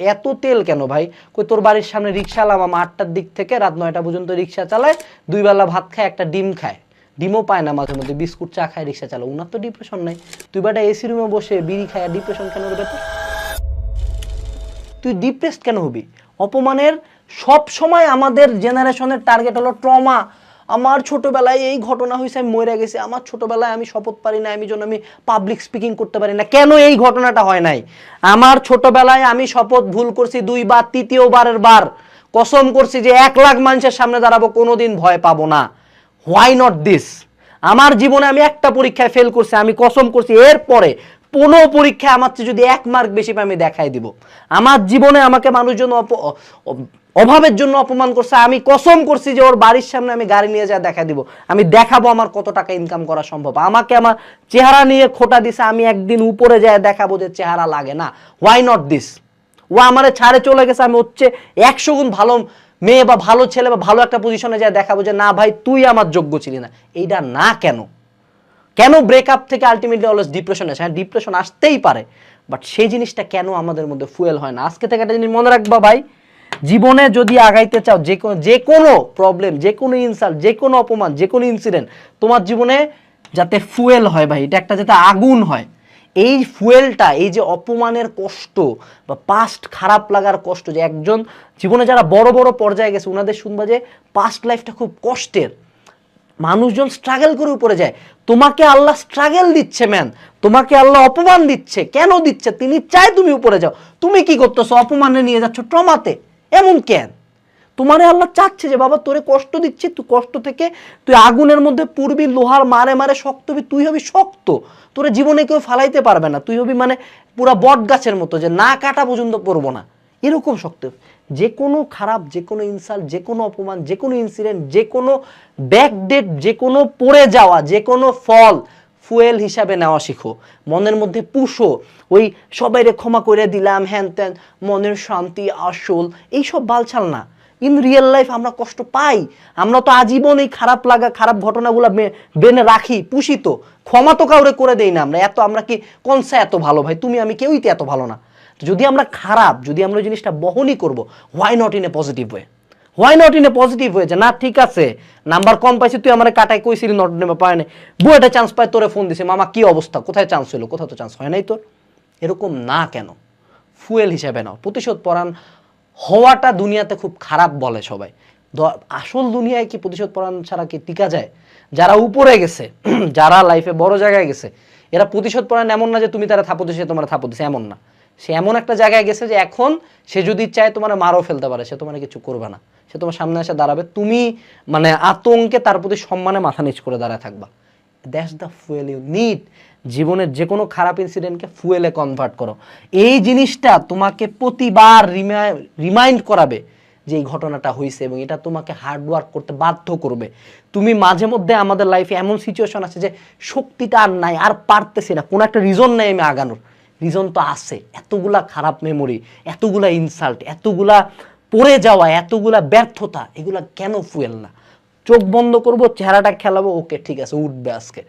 এত তেল কেন ভাই? কই তোর বাড়ির সামনে রিক্সা মামা আটটার দিক থেকে রাত নয়টা পর্যন্ত রিক্সা চালায়, দুই বেলা ভাত খায়, একটা ডিম খায়। ডিমও পায় না মাঝে মধ্যে, বিস্কুট চা খায় রিক্সা চালায়। উনার তো ডিপ্রেশন নাই। তুই বেটা এসি রুমে বসে বিড়ি খায় ডিপ্রেশন কেন রে তোর? তুই ডিপ্রেসড কেন হবি? অপমানের সব সময় আমাদের জেনারেশনের টার্গেট হলো ট্রমা আমার ছোটবেলায় এই ঘটনা হয়েছে আমি মরে গেছি। আমার ছোটবেলায় আমি শপথ পারি না আমি জন্য আমি পাবলিক স্পিকিং করতে পারি না। কেন এই ঘটনাটা হয় নাই? আমার ছোটবেলায় আমি শপথ ভুল করছি দুইবার, তৃতীয়বারের বার। কসম করছি যে এক লাখ মানুষের সামনে দাঁড়াবো, কোনোদিন ভয় পাবো না। হোয়াই নট দিস আমার জীবনে আমি একটা পরীক্ষায় ফেল করছি, আমি কসম করছি, এরপরে কোনো পরীক্ষায় আমার চেয়ে যদি এক মার্ক বেশি পাই আমি দেখাই দিব। আমার জীবনে আমাকে মানুষজন অভাবের জন্য অপমান করছে, আমি কসম করছি যে ওর বাড়ির সামনে আমি গাড়ি নিয়ে যা দেখা দিব। আমি দেখাবো আমার কত টাকা ইনকাম করা সম্ভব। আমাকে আমার চেহারা নিয়ে খোটা দিছে, আমি একদিন উপরে যায় দেখাবো যে চেহারা লাগে না। হোয়াই নট দিস ও আমার ছাড়ে চলে গেছে, আমি হচ্ছে একশো গুণ ভালো মেয়ে বা ভালো ছেলে বা ভালো একটা পজিশনে যায় দেখাবো যে, না ভাই, তুই আমার যোগ্য ছিলি না। এইটা না কেন? কেন ব্রেকআপ থেকে আলটিমেটলি অলওয়েজ ডিপ্রেশন আসে? হ্যাঁ ডিপ্রেশন আসতেই পারে বাট সেই জিনিসটা কেন আমাদের মধ্যে ফুয়েল হয় না? আজকে থেকে একটা জিনিস মনে রাখবা ভাই, জীবনে যদি আগাইতে চাও, যে কোনো যে কোনো প্রবলেম যে কোনো ইনসাল্ট যে কোনো অপমান, যে কোনো ইনসিডেন্ট তোমার জীবনে যাতে ফুয়েল হয় ভাই, এটা একটা যাতে আগুন হয়। এই ফুয়েলটা এই যে অপমানের কষ্ট বা পাস্ট খারাপ লাগার কষ্ট, যে একজন, জীবনে যারা বড় বড় পর্যায়ে গেছে ওনাদের শুনবা যে পাস্ট লাইফটা খুব কষ্টের। মানুষজন স্ট্রাগল করে উপরে যায়। তোমাকে আল্লাহ স্ট্রাগল দিচ্ছে ম্যান তোমাকে আল্লাহ অপমান দিচ্ছে। কেন দিচ্ছে? তিনি চায় তুমি উপরে যাও। তুমি কি করতেছো? অপমানে নিয়ে যাচ্ছ ট্রমাতে। এমন কেন? তোমারে আল্লাহ চাচ্ছে যে, বাবা, তোরে কষ্ট দিচ্ছে তুই কষ্ট থেকে তুই আগুনের মধ্যে পূর্বি লোহার মারে মারে শক্ত হবি, তুই হবি শক্ত। তোরে জীবনে কেউ ফালাইতে পারবে না। তুই হবি মানে পুরা বট গাছের মতো যে, না কাটা পর্যন্ত পড়ব না। এরকম শক্ত। যে কোনো খারাপ, যে কোনো ইনসাল্ট যে কোনো অপমান, যে কোনো ইনসিডেন্ট যে কোনো ব্যাকডেট যে কোনো পড়ে যাওয়া, যে কোনো ফল ফুয়েল হিসাবে নেওয়া শিখো। মনের মধ্যে পুষো। ওই সবাইরে ক্ষমা করে দিলাম, হ্যান ত্যান, মনের শান্তি, আসল, এইসব বালছাল না। ইন রিয়েল লাইফ আমরা কষ্ট পাই। আমরা তো আজীবন এই খারাপ লাগা, খারাপ ঘটনাগুলো বেনে রাখি, পুষি তো। ক্ষমা তো কাউরে করে দেই না আমরা। এত আমরা কি কনসা এত ভালো ভাই? তুমি, আমি কেউই তো এত ভালো না। যদি আমরা খারাপ, যদি আমরা ওই জিনিসটা বহনই করব why not in a positive way why not in a positive হয়েছে না, ঠিক আছে নাম্বার কম পাইছি, তুই আমার কাটাই কইছিলি নট নেবে পায় না বুয়েটা চান্স পায়, তোরে ফোন দিছে, মামা, কি অবস্থা? কোথায় চান্স হলো কোথাও তো চান্স হয় নাই তোর। এরকম না কেন? ফুয়েল হিসেবে নাও। প্রতিশোধ পরাণ হওয়াটা দুনিয়াতে খুব খারাপ বলে সবাই। আসল দুনিয়ায় কি প্রতিশোধ পরাণ ছাড়া কি টিকা যায়? যারা উপরে গেছে, যারা লাইফে বড় জায়গায় গেছে, এরা প্রতিশোধ পরাণ এমন না যে তুমি তারা থাপো দিছে, তোমার থাপো দিছে, এমন না। সে এমন একটা জায়গায় গেছে যে এখন সে যদি চায় তোমার মারও ফেলতে পারে, সে তোমার কিছু করবে না। সে তোমার সামনে এসে দাঁড়াবে। তুমি মানে আতঙ্কে তার প্রতি সম্মানে মাথা নিচ করে দাঁড়ায় থাকবা। That's the fuel you need জীবনের যে কোনো খারাপ ইনসিডেন্টকে ফুয়েলে কনভার্ট করো। এই জিনিসটা তোমাকে প্রতিবার রিমাইন্ড করাবে যে এই ঘটনাটা হয়েছে এবং এটা তোমাকে হার্ডওয়ার্ক করতে বাধ্য করবে। তুমি মাঝে মধ্যে আমাদের লাইফে এমন সিচুয়েশন আছে যে শক্তিটা আর নাই, আর পারতেছি না। কোনো একটা রিজন নাই আমি আগানোর। রিজন তো আছে। এতগুলা খারাপ মেমোরি এতগুলা ইনসাল্ট এতগুলা পড়ে যাওয়া, এতগুলা ব্যর্থতা, এগুলা কেন ফুয়েল না? চোখ বন্ধ করব, চেহারাটা খেলাবো, ওকে, ঠিক আছে, উঠবে আজকে।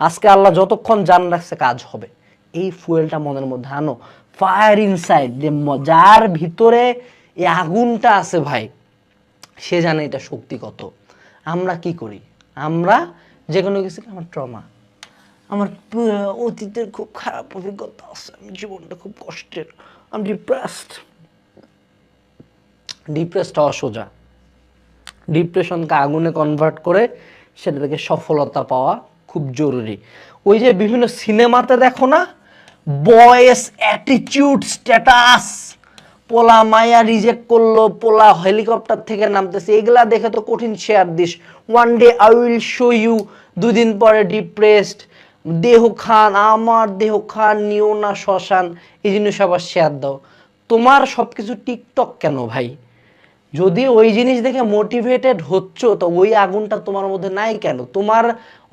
আজকে আল্লাহ যতক্ষণ জান রাখছে, কাজ হবে। এই ফুয়েলটা মনের মধ্যে, আনো ফায়ার ইনসাইড যার ভিতরে এই আগুনটা আছে ভাই, সে জানে এটা শক্তি কত। আমরা কি করি? আমরা যে কোনো কিছু আমার ট্রমা আমার অতীতের খুব খারাপ অভিজ্ঞতা আছে, আমি জীবনটা খুব কষ্টের। আমি ডিপ্রেসড ডিপ্রেসড হওয়া সোজা। ডিপ্রেশনকে আগুনে কনভার্ট করে সেটা থেকে সফলতা পাওয়া খুব জরুরি। ওই যে বিভিন্ন সিনেমাতে দেখো না বয়েস অ্যাটিটিউড স্ট্যাটাস পোলা মায়া রিজেক্ট করল, পোলা হেলিকপ্টার থেকে নামতেছে, এগুলা দেখে তো কঠিন share this. One day I will show you দুদিন পরে ডিপ্রেসড দেহ খান আমার দেহ খান নিও না শ্মশান, এই জিনিস আবার শেয়ার দাও। তোমার সব কিছু টিকটক কেন ভাই? যদি ওই জিনিস দেখে মোটিভেটেড হচ্ছ, তো ওই আগুনটা তোমার মধ্যে নাই কেন? তোমার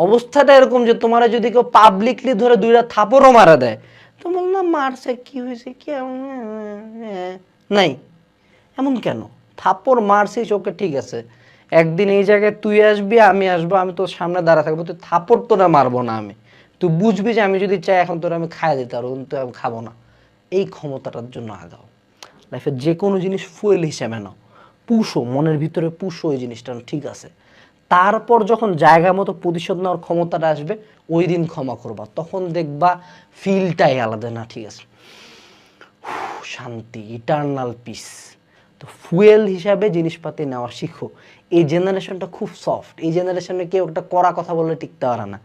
অবস্থাটা এরকম যে তোমার যদি কেউ পাবলিকলি ধরে দুইটা থাপড়ও মারা দেয়, তো বললাম মারছে, কি হয়েছে, কি নাই। এমন কেন? থাপ্পড় মারছিস ওকে ঠিক আছে। একদিন এই জায়গায় তুই আসবি, আমি আসব, আমি তোর সামনে দাঁড়া থাকব তুই থাপড় তো না মারবো না আমি। তুই বুঝবি যে আমি যদি চাই এখন তোর আমি খাইয়ে দিতে পারব, কিন্তু আমি খাব না। এই ক্ষমতাটার জন্য আগাও। লাইফে যে কোনো জিনিস ফুয়েল হিসেবে নাও। পুষো, মনের ভিতরে পুষো ওই জিনিসটা, ঠিক আছে? তারপর যখন জায়গা মতো প্রতিশোধ নেওয়ার ক্ষমতাটা আসবে, ওই দিন ক্ষমা করবা। তখন দেখবা ফিলটাই আলাদা না, ঠিক আছে? শান্তি ইটার্নাল পিস তো ফুয়েল হিসাবে জিনিসপাতি নেওয়া শিখো। এই জেনারেশনটা খুব সফট এই জেনারেশনে কেউ একটা করা কথা বললে টিকতে পারে না।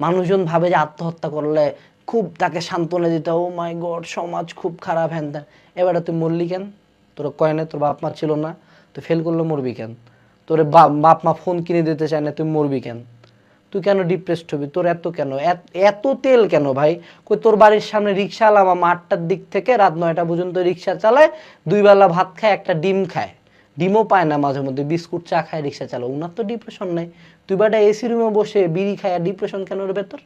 মানুষজন ভাবে যে আত্মহত্যা করলে খুব তাকে সান্ত্বনা দিতে ও মাই গড সমাজ খুব খারাপ, হ্যান ত্যান। এবারে তুই মরলি কেন? তোর কয় না তোর বাপ মা ছিল না। তুই ফেল করলে মরবি কেন? তোর বাপ মা ফোন কিনে দিতে চায় না, তুই মরবি কেন? তুই কেন ডিপ্রেসড হবি? তোর এত কেন? এত- তেল কেন ভাই? কই তোর বাড়ির সামনে রিক্সা আলাম আটটার দিক থেকে রাত নয়টা পর্যন্ত রিক্সা চালায়, দুই বেলা ভাত খায়, একটা ডিম খায়। ডিমও পায় না মাঝে মধ্যে, বিস্কুট চা খায়, রিক্সা চালায়। উনার তো ডিপ্রেশন নাই। তুই বাটা এসি রুমে বসে বিড়ি খায়, আর ডিপ্রেশন কেন রে তোর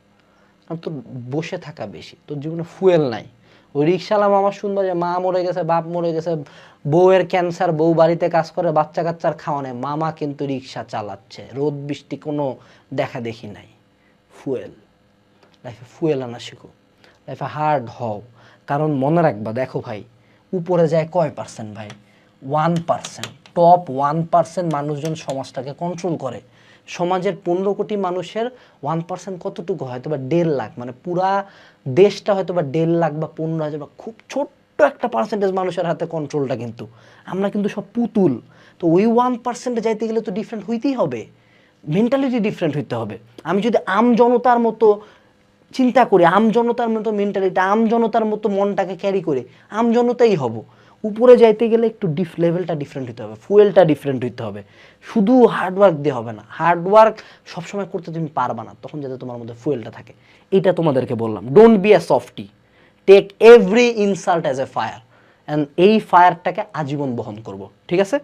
আর তোর বসে থাকা বেশি, তোর জীবনে ফুয়েল নাই। ওই রিক্সালাম আমার শুনব যে মা মরে গেছে, বাপ মরে গেছে, বউয়ের ক্যান্সার বউ বাড়িতে কাজ করে, বাচ্চা কাচ্চার খাওয়া নেই। মামা কিন্তু রিক্সা চালাচ্ছে, রোদ বৃষ্টি কোনো দেখা দেখি নাই। ফুয়েল লাইফে ফুয়েল আনা শিখো। লাইফে হার্ড হও। কারণ মনে রাখবা, দেখো ভাই, উপরে যায় কয় পার্সেন্ট ভাই? One percent top one percent মানুষজন সমাজটাকে কন্ট্রোল করে। সমাজের পনেরো কোটি মানুষের ওয়ান পার্সেন্ট কতটুকু হয়তো বা দেড় লাখ মানে পুরা দেশটা হয়তো বা দেড় লাখ বা পনেরো হাজার বা খুব ছোট্ট একটা পার্সেন্টেজ মানুষের হাতে কন্ট্রোলটা কিন্তু। আমরা কিন্তু সব পুতুল। তো ওই ওয়ান পার্সেন্টে যাইতে গেলে তো ডিফারেন্ট হইতেই হবে। মেন্টালিটি ডিফারেন্ট হইতে হবে। আমি যদি আম জনতার মতো চিন্তা করি, আম জনতার মতো মেন্টালিটি আম জনতার মতো মনটাকে ক্যারি করে, আম জনতাই হব। উপরে যাইতে গেলে একটু ডিফ লেভেলটা ডিফারেন্ট হতে হবে ফুয়েলটা ডিফারেন্ট হইতে হবে। শুধু হার্ডওয়ার্ক দিয়ে হবে না হার্ডওয়ার্ক সবসময় করতে তুমি পারবা না, তখন যাতে তোমার মধ্যে ফুয়েলটা থাকে। এটা তোমাদেরকে বললাম don't be a softie take every insult as a fire and এই ফায়ারটাকে আজীবন বহন করব, ঠিক আছে?